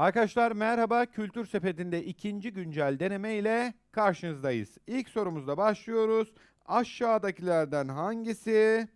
Arkadaşlar merhaba. Kültür Sepeti'nde ikinci güncel deneme ile karşınızdayız. İlk sorumuzla başlıyoruz. Aşağıdakilerden hangisi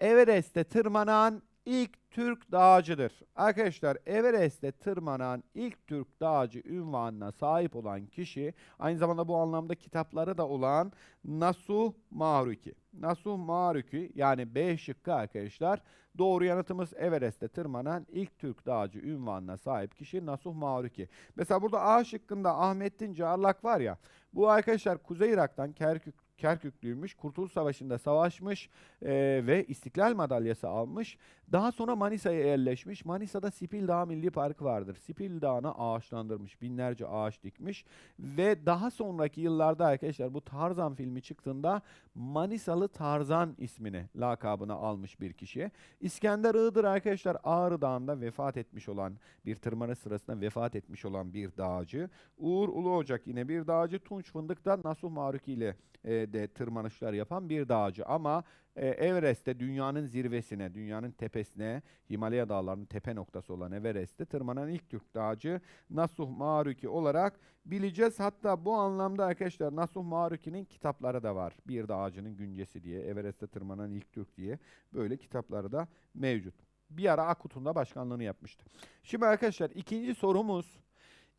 Everest'te tırmanan ilk Türk dağcıdır? Arkadaşlar Everest'te tırmanan ilk Türk dağcı ünvanına sahip olan kişi aynı zamanda bu anlamda kitapları da olan Nasuh Maruki. Nasuh Maruki yani B şıkkı arkadaşlar. Doğru yanıtımız Everest'te tırmanan ilk Türk dağcı ünvanına sahip kişi Nasuh Maruki. Mesela burada A şıkkında Ahmettin Carlak var ya. Bu arkadaşlar Kuzey Irak'tan Kerkük Kerküklüymüş. Kurtuluş Savaşı'nda savaşmış eee, ve İstiklal Madalyası almış. Daha sonra Manisa'ya yerleşmiş. Manisa'da Sipil Dağı Milli Parkı vardır. Sipil Dağı'nı ağaçlandırmış. Binlerce ağaç dikmiş. Ve daha sonraki yıllarda arkadaşlar bu Tarzan filmi çıktığında Manisalı Tarzan ismini, lakabını almış bir kişi. İskender Iğdır arkadaşlar Ağrı Dağı'nda vefat etmiş olan bir tırmanış sırasında vefat etmiş olan bir dağcı. Uğur Uluocak yine bir dağcı. Tunç Fındık'ta Nasuh Maruki ile e, de tırmanışlar yapan bir dağcı. Ama e, Everest'te dünyanın zirvesine, dünyanın tepesine, Himalaya dağlarının tepe noktası olan Everest'te tırmanan ilk Türk dağcı Nasuh Maruki olarak bileceğiz. Hatta bu anlamda arkadaşlar Nasuh Maruki'nin kitapları da var. Bir dağcının güncesi diye, Everest'te tırmanan ilk Türk diye böyle kitapları da mevcut. Bir ara Akut'un da başkanlığını yapmıştı. Şimdi arkadaşlar ikinci sorumuz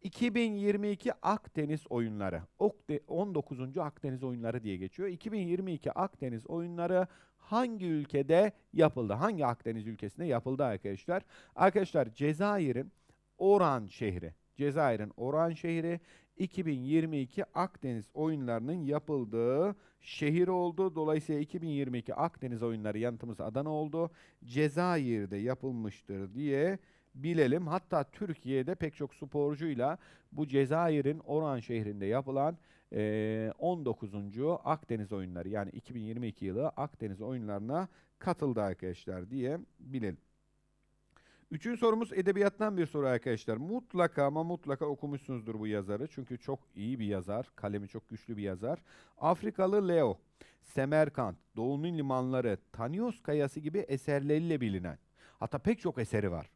2022 Akdeniz oyunları. Okde- 19. Akdeniz oyunları diye geçiyor. 2022 Akdeniz oyunları hangi ülkede yapıldı? Hangi Akdeniz ülkesinde yapıldı arkadaşlar? Arkadaşlar Cezayir'in Oran şehri. Cezayir'in Oran şehri 2022 Akdeniz oyunlarının yapıldığı şehir oldu. Dolayısıyla 2022 Akdeniz oyunları yanıtımız Adana oldu. Cezayir'de yapılmıştır diye bilelim. Hatta Türkiye'de pek çok sporcuyla bu Cezayir'in Oran şehrinde yapılan eee, 19. Akdeniz oyunları yani 2022 yılı Akdeniz oyunlarına katıldı arkadaşlar diye bilelim. Üçüncü sorumuz edebiyattan bir soru arkadaşlar. Mutlaka ama mutlaka okumuşsunuzdur bu yazarı. Çünkü çok iyi bir yazar. Kalemi çok güçlü bir yazar. Afrikalı Leo, Semerkant, Doğu'nun limanları, Tanios Kayası gibi eserleriyle bilinen. Hatta pek çok eseri var.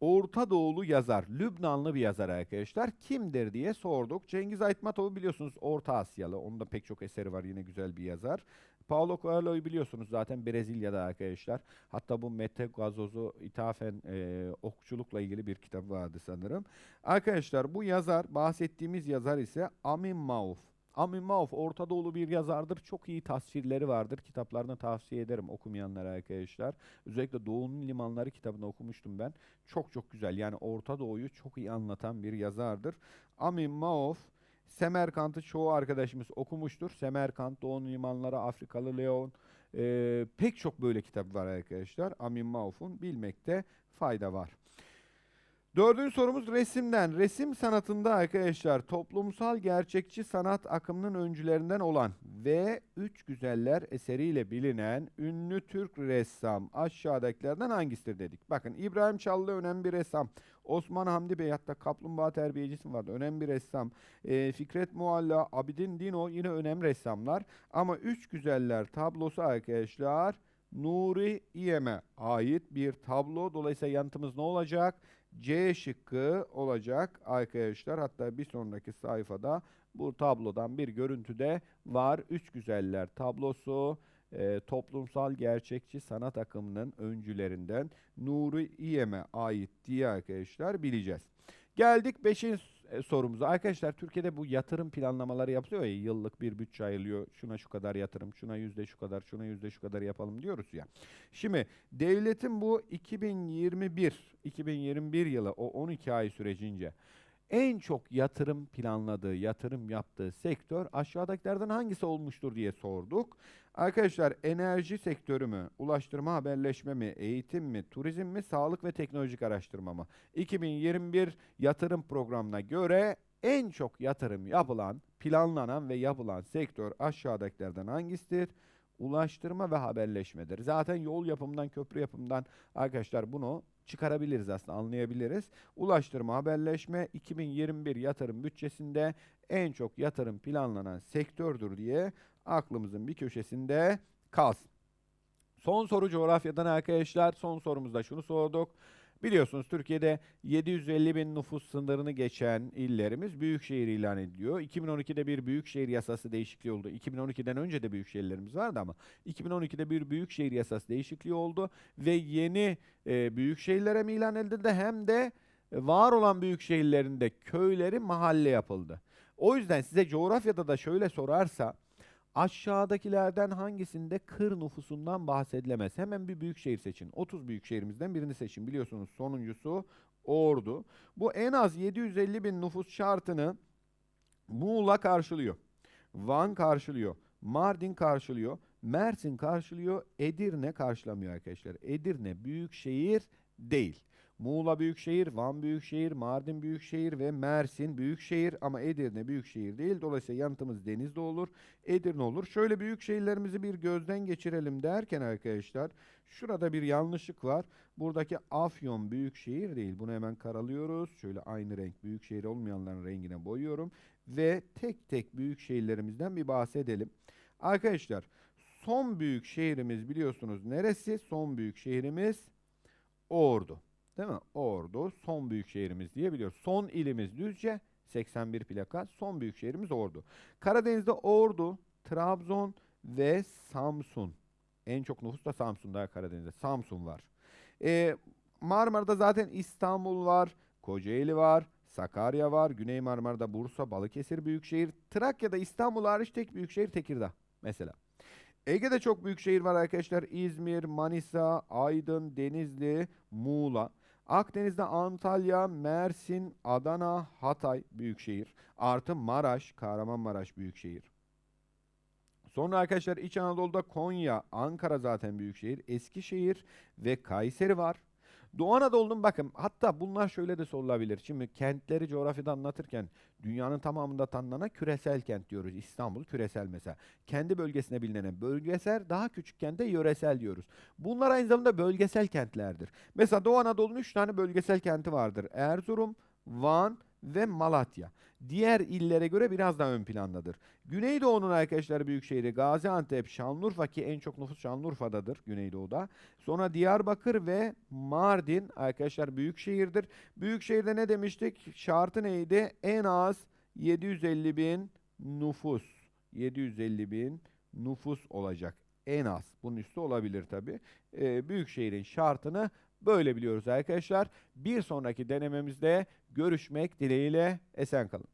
Orta Doğulu yazar, Lübnanlı bir yazar arkadaşlar. Kimdir diye sorduk. Cengiz Aytmatov'u biliyorsunuz Orta Asyalı. Onun da pek çok eseri var yine güzel bir yazar. Paulo Coelho'yu biliyorsunuz zaten Brezilya'da arkadaşlar. Hatta bu Mete Gazoz'u ithafen e, okçulukla ilgili bir kitap vardı sanırım. Arkadaşlar bu yazar, bahsettiğimiz yazar ise Amin Mauf. Amin Mauf Orta Doğulu bir yazardır. Çok iyi tasvirleri vardır. Kitaplarını tavsiye ederim okumayanlara arkadaşlar. Özellikle Doğu'nun Limanları kitabını okumuştum ben. Çok çok güzel. Yani Orta Doğu'yu çok iyi anlatan bir yazardır. Amin Mauf Semerkant'ı çoğu arkadaşımız okumuştur. Semerkant, Doğu'nun Limanları, Afrikalı Leon. eee, pek çok böyle kitap var arkadaşlar. Amin Mauf'un bilmekte fayda var. Dördüncü sorumuz resimden. Resim sanatında arkadaşlar toplumsal gerçekçi sanat akımının öncülerinden olan ve Üç Güzeller eseriyle bilinen ünlü Türk ressam aşağıdakilerden hangisidir dedik. Bakın İbrahim Çallı önemli bir ressam. Osman Hamdi Bey hatta kaplumbağa terbiyecisi vardı. Önemli bir ressam. Ee, Fikret Mualla, Abidin Dino yine önemli ressamlar. Ama Üç Güzeller tablosu arkadaşlar Nuri İyem'e ait bir tablo. Dolayısıyla yanıtımız ne olacak? C şıkkı olacak arkadaşlar. Hatta bir sonraki sayfada bu tablodan bir görüntü de var. Üç Güzeller tablosu e, toplumsal gerçekçi sanat akımının öncülerinden Nuri İyem'e ait diye arkadaşlar bileceğiz. Geldik 5. sorumuza. Arkadaşlar Türkiye'de bu yatırım planlamaları yapılıyor ya yıllık bir bütçe ayrılıyor. Şuna şu kadar yatırım, şuna yüzde şu kadar, şuna yüzde şu kadar yapalım diyoruz ya. Şimdi devletin bu 2021 2021 yılı o 12 ay sürecince en çok yatırım planladığı, yatırım yaptığı sektör aşağıdakilerden hangisi olmuştur diye sorduk. Arkadaşlar enerji sektörü mü, ulaştırma haberleşme mi, eğitim mi, turizm mi, sağlık ve teknolojik araştırma mı? 2021 yatırım programına göre en çok yatırım yapılan, planlanan ve yapılan sektör aşağıdakilerden hangisidir? Ulaştırma ve haberleşmedir. Zaten yol yapımından, köprü yapımından arkadaşlar bunu çıkarabiliriz aslında anlayabiliriz. Ulaştırma haberleşme 2021 yatırım bütçesinde en çok yatırım planlanan sektördür diye aklımızın bir köşesinde kalsın. Son soru coğrafyadan arkadaşlar. Son sorumuzda şunu sorduk. Biliyorsunuz Türkiye'de 750 bin nüfus sınırını geçen illerimiz büyükşehir ilan ediliyor. 2012'de bir büyükşehir yasası değişikliği oldu. 2012'den önce de büyükşehirlerimiz vardı ama 2012'de bir büyükşehir yasası değişikliği oldu ve yeni e, büyükşehirlere mi ilan edildi hem de var olan büyük şehirlerinde köyleri mahalle yapıldı. O yüzden size coğrafyada da şöyle sorarsa aşağıdakilerden hangisinde kır nüfusundan bahsedilemez? Hemen bir büyük şehir seçin. 30 büyük şehrimizden birini seçin. Biliyorsunuz sonuncusu Ordu. Bu en az 750 bin nüfus şartını Muğla karşılıyor. Van karşılıyor. Mardin karşılıyor. Mersin karşılıyor. Edirne karşılamıyor arkadaşlar. Edirne büyük şehir değil. Muğla Büyükşehir, Van Büyükşehir, Mardin Büyükşehir ve Mersin Büyükşehir ama Edirne Büyükşehir değil. Dolayısıyla yanıtımız Denizli olur, Edirne olur. Şöyle büyük şehirlerimizi bir gözden geçirelim derken arkadaşlar şurada bir yanlışlık var. Buradaki Afyon Büyükşehir değil. Bunu hemen karalıyoruz. Şöyle aynı renk büyükşehir olmayanların rengine boyuyorum ve tek tek büyük şehirlerimizden bir bahsedelim. Arkadaşlar son büyük şehrimiz biliyorsunuz neresi? Son büyük şehrimiz Ordu. Değil mi? Ordu son büyük şehrimiz diye biliyoruz. Son ilimiz Düzce 81 plaka. Son büyük şehrimiz Ordu. Karadeniz'de Ordu, Trabzon ve Samsun. En çok nüfus da Samsun'da Karadeniz'de. Samsun var. Ee, Marmara'da zaten İstanbul var, Kocaeli var, Sakarya var, Güney Marmara'da Bursa, Balıkesir büyükşehir, Trakya'da İstanbul hariç tek büyükşehir Tekirdağ mesela. Ege'de çok büyük şehir var arkadaşlar. İzmir, Manisa, Aydın, Denizli, Muğla. Akdeniz'de Antalya, Mersin, Adana, Hatay büyükşehir. Artı Maraş, Kahramanmaraş büyükşehir. Sonra arkadaşlar İç Anadolu'da Konya, Ankara zaten büyükşehir, Eskişehir ve Kayseri var. Doğu Anadolu'nun bakın hatta bunlar şöyle de sorulabilir. Şimdi kentleri coğrafyada anlatırken dünyanın tamamında tanınan küresel kent diyoruz. İstanbul küresel mesela. Kendi bölgesine bilinene bölgesel daha küçükken de yöresel diyoruz. Bunlar aynı zamanda bölgesel kentlerdir. Mesela Doğu Anadolu'nun 3 tane bölgesel kenti vardır. Erzurum, Van ve Malatya. Diğer illere göre biraz daha ön plandadır. Güneydoğu'nun arkadaşlar büyük şehri Gaziantep, Şanlıurfa ki en çok nüfus Şanlıurfa'dadır Güneydoğu'da. Sonra Diyarbakır ve Mardin arkadaşlar büyük şehirdir. Büyük şehirde ne demiştik? Şartı neydi? En az 750 bin nüfus. 750 bin nüfus olacak. En az. Bunun üstü olabilir tabi. Ee, büyük şehrin şartını böyle biliyoruz arkadaşlar. Bir sonraki denememizde görüşmek dileğiyle esen kalın.